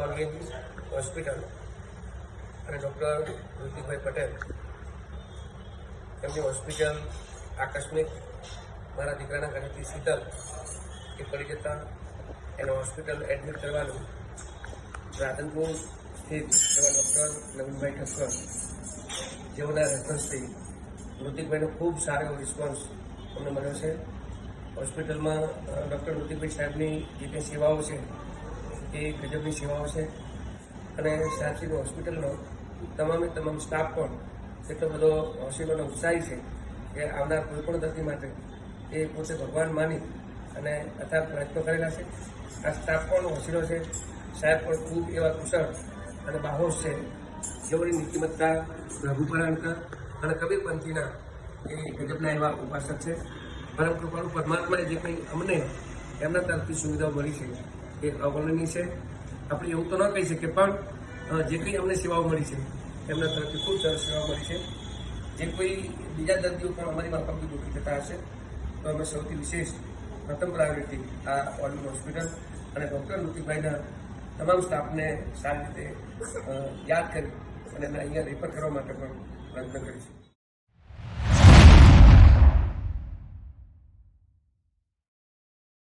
ઓર્ગિન hospital અને doctor ઋતિકભાઈ Patel, એમની hospital આકસ્મિક મારા દીકરાના ઘરેથી શીતલ એ પડી જતા. એને હોસ્પિટલ એડમિટ કરવાનું રાધનપુર સ્થિત એવા ડૉક્ટર નવીનભાઈ ઠક્કર, જેઓના રેફરન્સથી ઋતિકભાઈનો ખૂબ સારો રિસ્પોન્સ અમને મળ્યો છે. હોસ્પિટલમાં ડૉક્ટર ઋતિકભાઈ સાહેબની જે કંઈ સેવાઓ છે એ ગજબની સેવાઓ છે. અને સાહેબશ્રી હોસ્પિટલનો તમામે તમામ સ્ટાફ પણ એટલો બધો હોસ્પિટલનો ઉત્સાહી છે કે આવનાર કોઈ પણ દર્દી માટે એ પોતે ભગવાન માની અને અથાગ પ્રયત્નો કરેલા છે. આ સ્ટાફ પણ હોસ્પિટલ છે. સાહેબ પણ ખૂબ એવા કુશળ અને બાહોશ છે. જેઓની નીતિમત્તા રઘુપરાણકર અને કબીરપંથીના એ ગજબના એવા ઉપાસક છે. પરમ કૃપાળુ પરમાત્માએ જે કંઈ અમને એમના તરફથી સુવિધાઓ મળી છે એ અવર્ણનીય છે. આપણે એવું તો ન કહી શકીએ, પણ જે કંઈ અમને સેવાઓ મળી છે, એમના તરફથી ખૂબ સરસ સેવાઓ મળી છે. જે કોઈ બીજા દર્દીઓ પણ અમારી માફકથી દુઃખી થતા હશે, તો અમે સૌથી વિશેષ પ્રથમ પ્રાયોરિટી આ ઓલિવ હોસ્પિટલ અને ડૉક્ટર ઋતિકભાઈના તમામ સ્ટાફને સારી રીતે યાદ કરી અને એમને અહીંયા રેફર કરવા માટે પણ પ્રયત્ન કરીશું.